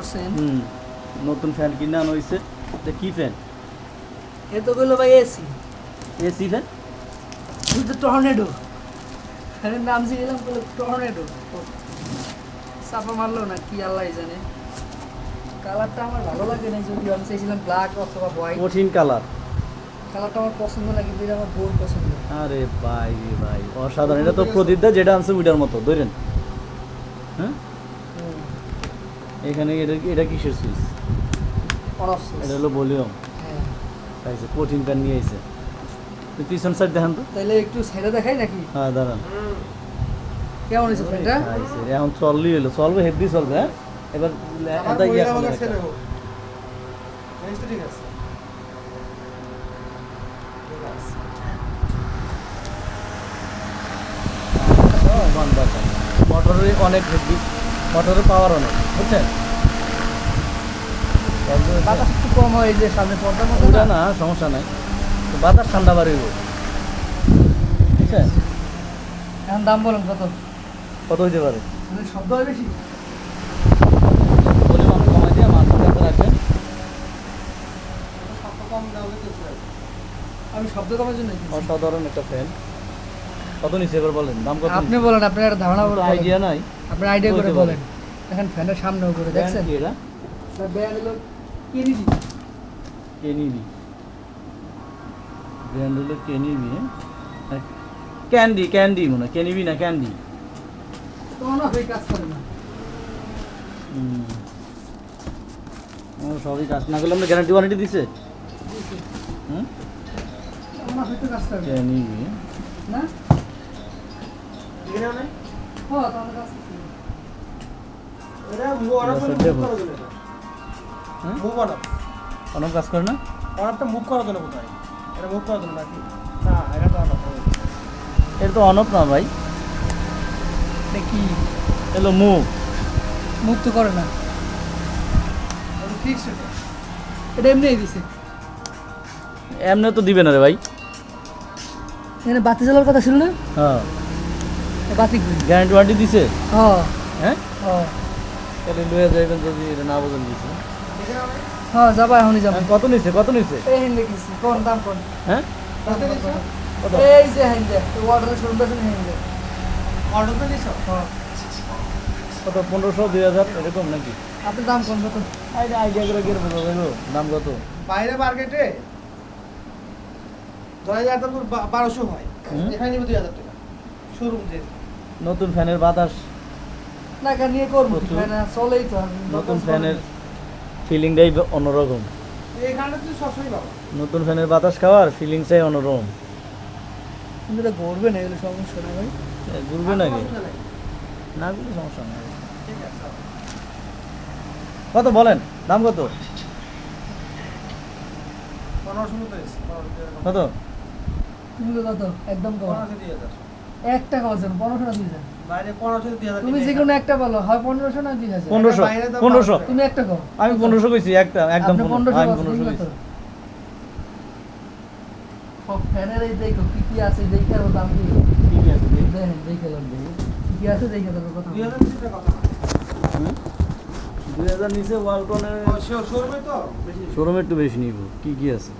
করছেন? হুম নতুন ফ্যান কিনে আনা হয়েছে এটা কি ফ্যান? এ তো গেলো ভাই এসি। AC fan? তো টর্নেডো। ফ্যানের নাম ছিলাম টর্নেডো। চাপা মারলো না কি আল্লাহ জানে। কালারটা আমার ভালো লাগে না যদি আমি চাইছিলাম ব্ল্যাক অথবা হোয়াইট কঠিন কালার। কালারটা আমার পছন্দ লাগে কিন্তু এটা আমার বোর পছন্দ। আরে ভাই ভাই অসাধারণ। এটা তো প্রদীপদা যেটা আনছে ওইটার মতো ধরেন। হ্যাঁ? এখানে এটা এটা কিসের সুইচ? এটা হলো ভলিউম। হ্যাঁ। তাইছে কঠিন ফ্যান নিয়ে আইছে। তো পিছন সাইড দেখেন তো। তাহলে একটু সাইডে দেখাই নাকি? হ্যাঁ দাঁড়ান। কেমন হয়েছে ফ্যানটা আইছে এখন চললি হলো। চলবে হেভি চলবে হ্যাঁ? এবার এটা ইয়া করে রাখা। মোটরের অনেক হেভি মোটরের পাওয়ার অনেক। বুঝছেন? বাতাস একটু কম হয় যে সামনে পর্দার মতো ওটা না? সমস্যা নাই। তো বাতাস ঠান্ডা বাড়িব বুঝছেন? এখন দাম বলুন কত? কত হইতে পারে? শব্দ হয় বেশি। আমি শব্দ কমার জন্য। অসাধারণ একটা ফ্যান। কত নিচে এবার বলেন? দাম কত আপনি বলেন আপনার ধারণা বলেন। আইডিয়া নাই। আপনার আইডিয়া করে বলেন। দেখেন ফ্যানের সামনে উপরে দেখছেন? এটা? ব্যান্ড হলো কেনিডি ব্র্যান্ড হলো কেনিবি হ্যাঁ? ক্যান্ডি ক্যান্ডি মনে হয় কেনিবি না ক্যান্ডি? হয়ে কাজ করে না। হুম। ও সবই কাজ না করলে আমরা গ্যারান্টি ওয়ারেন্টি দিছে? হুম? করে না। কাজ হ্যাঁ? অনেক কাজ করে না। মুখ করার জন্য কোথায় এটা মুখ করার জন্য নাকি? না এটা তো অনফ এটা তো অনপ না ভাই। এটা কি? এলো মুভ মুক্ত করে না। ফিক্স এটা। এটা এমনিই দিছে। এমনি তো দিবে না রে ভাই। এখানে বাতি জ্বালার কথা ছিল না? হ্যাঁ। এ বাতি গ্যারান্টি ওয়ারেন্টি দিছে? হ্যাঁ। হ্যাঁ? হ্যাঁ। তাহলে লয়ে যাবেন যদি এটা না বোঝেন হ্যাঁ যাবা এখনই যাব। হ্যাঁ, কত নিছে কত নিছে? এই হেন দেখেছি কোন দাম কোন? হ্যাঁ? কোন, কোন? এই যে হেন দে অর্ডার তো নিছ? হ্যাঁ। কত পনেরোশো দুই হাজার এরকম নাকি? আপনার দাম কোন কত আইডিয়া আইডিয়া করে বোঝা যাবে দাম কত? বাইরে মার্কেটে দশ হাজার দাম বারোশো হয়। এখানে নিবে দুই হাজার টাকা। শোরুম যে। নতুন ফ্যানের বাতাস। না কেন নিয়ে করব। চলেই তো নতুন ফ্যানের ফিলিংটাই অন্যরকম। এখানে তুই সবসময় পাবো নতুন ফ্যানের বাতাস খাওয়ার ফিলিংসটাই অন্যরকম। কিন্তু এটা ঘুরবে না এগুলো সমস্যা না ভাই ঘুরবে অসুবিধা নাই। না ঘুরলে সমস্যা নেই। ঠিক আছে কত বলেন? দাম কত। কত? তুমি তো কত একদম কম। হাজার। একটা কজন পনেরোশো দুই হাজার তুমি টাকা যে কোনো একটা বলো হয় পনেরোশো না দুই হাজার পনেরোশো পনেরোশো। তুমি একটা কো আমি পনেরোশো কইছি একটা একদম পনেরোশো আমি? পনেরোশো কইছি? ফ্যানের এই দেখো কি কি আছে দেখে আর দাম কি ঠিক আছে দেখি। দেখেন দেখে লাগবে কি কি আছে দেখে দেবো কথা দুই হাজার নিচে কথা না। হুম? দুই হাজার নিচে ওয়ালটনের শোরুমে তো বেশি শোরুমে একটু বেশি নিব কি কি আছে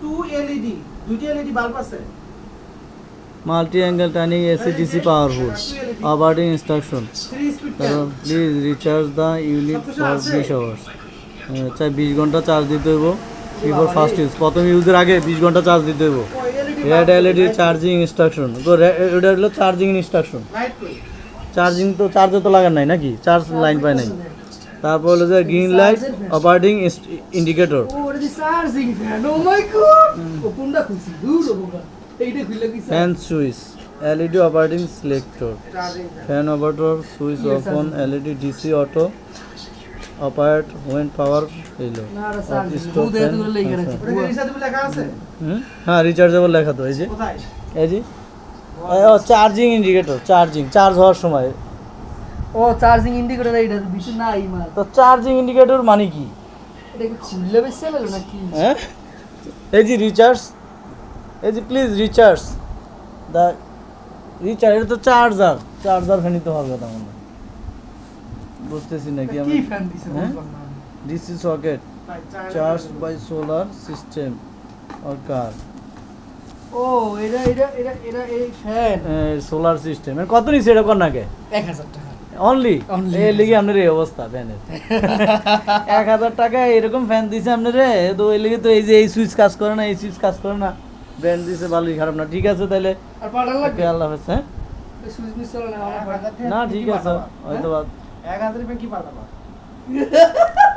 টু এলইডি দুইটি এলইডি বাল্ব আছে multi angle turning AC DC powerful operating instruction তারপর please recharge the unit for বিশ আওয়ার্স চাই বিশ ঘণ্টা চার্জ দিতে হইব। বিফোর ফার্স্ট ইউজ প্রথম ইউজের আগে বিশ ঘণ্টা চার্জ দিতে হইব। রেড এলইডি চার্জিং ইনস্ট্রাকশন এটা হলো চার্জিং ইনস্ট্রাকশন চার্জিং তো চার্জে তো লাগার নাই নাকি? চার্জ লাইন পায় নাই। তারপর হলো যে গ্রিন লাইট অপারেটিং ইন্ডিকেটর ওটা fan switch LED operating selector. Fan operator switch off on LED DC auto operate when power এলো হুম? হ্যাঁ রিচার্জেবল লেখা তো এই যে। এই যে। ও চার্জিং ইন্ডিকেটর চার্জিং চার্জ হওয়ার সময়। ও চার্জিং ইন্ডিকেটর এইটা ভিতরে নাই মাল। তো চার্জিং ইন্ডিকেটর মানে কি? এটা কি খুললে বেশি নাকি? হ্যাঁ? এই যে রিচার্জ এই যে প্লিজ রিচার্জ দা রিচার্জ এটা তো চার্জার চার্জার ফ্যানই তো হওয়ার কথা মনে। বুঝতেছি না কি কি আমি fan DC socket charge by solar system or car ও এটা এটা এটা এটা এই ফ্যান সোলার সিস্টেম এর কত নিছে এটা কর নাকে এক হাজার টাকা। অনলি এই লিগে আপনার এই অবস্থা ফ্যানের। এক হাজার টাকা এরকম ফ্যান দিছে আপনার তো এই লিগে তো এই যে এই সুইচ কাজ করে না এই সুইচ কাজ করে না। ব্র্যান্ড দিছে ভালোই খারাপ না। ঠিক আছে তাহলে। আর পাঠান লাগবে? ওকে আল্লাহ হাফেজ হ্যাঁ? সুইচ মিস চলে না এক আমার হাজার টাকা না কি ঠিক কি আছে পাঠাবা? হয়তো বা এক হাজার টাকা কি পাঠাবা?